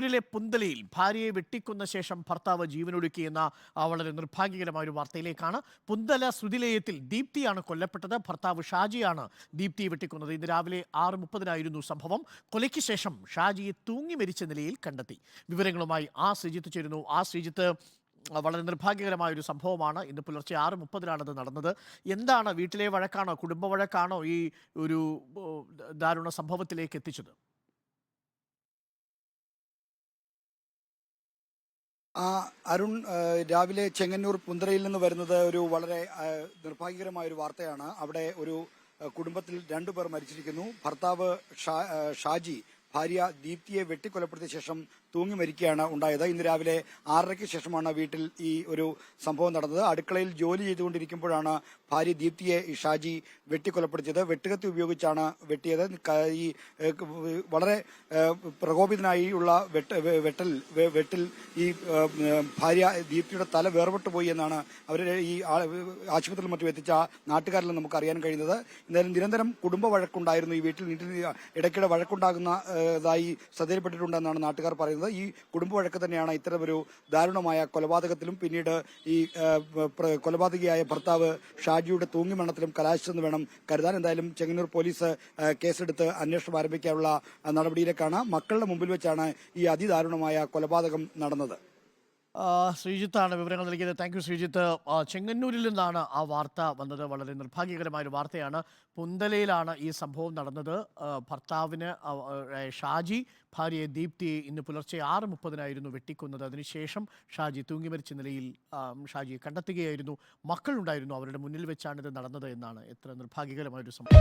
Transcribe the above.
ചെങ്ങന്നൂരിലെ പുന്തലയിൽ ഭാര്യയെ വെട്ടിക്കൊന്ന ശേഷം ഭർത്താവ് ജീവനൊടുക്കിയെന്ന വളരെ നിർഭാഗ്യകരമായ ഒരു വാർത്തയിലേക്കാണ്. പുന്തല ശ്രുതിലയത്തിൽ ദീപ്തിയാണ് കൊല്ലപ്പെട്ടത്. ഭർത്താവ് ഷാജിയാണ് ദീപ്തിയെ വെട്ടിക്കൊന്നത്. ഇന്ന് രാവിലെ ആറ് മുപ്പതിനായിരുന്നു സംഭവം. കൊലയ്ക്ക് ശേഷം ഷാജിയെ തൂങ്ങി മരിച്ച നിലയിൽ കണ്ടെത്തി. വിവരങ്ങളുമായി ആ ശ്രീജിത്ത് ചേരുന്നു. ആ ശ്രീജിത്ത് വളരെ നിർഭാഗ്യകരമായ ഒരു സംഭവമാണ്. ഇന്ന് പുലർച്ചെ ആറ് മുപ്പതിനാണത് നടന്നത്. എന്താണ് വീട്ടിലെ വഴക്കാണോ കുടുംബ വഴക്കാണോ ഈ ഒരു ദാരുണ സംഭവത്തിലേക്ക് എത്തിച്ചത്? ആ അരുൺ രാവിലെ ചെങ്ങന്നൂർ പുന്തറയിൽ നിന്ന് വരുന്നത് ഒരു വളരെ നിർഭാഗ്യകരമായ ഒരു വാർത്തയാണ്. അവിടെ ഒരു കുടുംബത്തിൽ രണ്ടുപേർ മരിച്ചിരിക്കുന്നു. ഭർത്താവ് ഷാജി ഭാര്യ ദീപ്തിയെ വെട്ടിക്കൊലപ്പെടുത്തിയ ശേഷം തൂങ്ങി മരിക്കുകയാണ് ഉണ്ടായത്. ഇന്ന് രാവിലെ ആറരയ്ക്ക് ശേഷമാണ് വീട്ടിൽ ഈ ഒരു സംഭവം നടന്നത്. അടുക്കളയിൽ ജോലി ചെയ്തുകൊണ്ടിരിക്കുമ്പോഴാണ് ഭാര്യ ദീപ്തിയെ ഷാജി വെട്ടിക്കൊലപ്പെടുത്തിയത്. വെട്ടുകത്തി ഉപയോഗിച്ചാണ് വെട്ടിയത്. ഈ വളരെ പ്രകോപിതനായി ഉള്ള വെട്ടൽ വെട്ടിൽ ഈ ഭാര്യ ദീപ്തിയുടെ തല വേർപെട്ടു പോയി എന്നാണ് അവരുടെ ഈ ആശുപത്രിയിൽ മറ്റും എത്തിച്ച നാട്ടുകാരിൽ നമുക്ക് അറിയാൻ കഴിയുന്നത്. എന്തായാലും നിരന്തരം കുടുംബ വഴക്കുണ്ടായിരുന്നു ഈ വീട്ടിൽ. ഇടയ്ക്കിടെ വഴക്കുണ്ടാകുന്ന ഇതായി ശ്രദ്ധയിൽപ്പെട്ടിട്ടുണ്ടെന്നാണ് നാട്ടുകാർ പറയുന്നത്. ഈ കുടുംബ വഴക്ക് തന്നെയാണ് ഇത്തരമൊരു ദാരുണമായ കൊലപാതകത്തിലും പിന്നീട് ഈ കൊലപാതകിയായ ഭർത്താവ് ഷാജിയുടെ തൂങ്ങിമരണത്തിലും കലാശിച്ചെന്ന് വേണം കരുതാൻ. എന്തായാലും ചെങ്ങന്നൂർ പോലീസ് കേസെടുത്ത് അന്വേഷണം ആരംഭിക്കാനുള്ള നടപടിയിലേക്കാണ്. മക്കളുടെ മുമ്പിൽ വെച്ചാണ് ഈ അതിദാരുണമായ കൊലപാതകം നടന്നത്. ശ്രീജിത്താണ് വിവരങ്ങൾ നൽകിയത്. Thank you Sreejith. ചെങ്ങന്നൂരിൽ നിന്നാണ് ആ വാർത്ത വന്നത്. വളരെ നിർഭാഗ്യകരമായ ഒരു വാർത്തയാണ്. പുന്തലയിലാണ് ഈ സംഭവം നടന്നത്. ഭർത്താവിന് ഷാജി ഭാര്യയെ ദീപ്തി ഇന്ന് പുലർച്ചെ ആറ് മുപ്പതിനായിരുന്നു വെട്ടിക്കൊന്നത്. അതിനുശേഷം ഷാജി തൂങ്ങി മരിച്ച നിലയിൽ ഷാജി ഷാജിയെ കണ്ടെത്തുകയായിരുന്നു. മക്കളുണ്ടായിരുന്നു. അവരുടെ മുന്നിൽ വെച്ചാണ് ഇത് നടന്നത് എന്നാണ്. എത്ര നിർഭാഗ്യകരമായൊരു സംഭവം.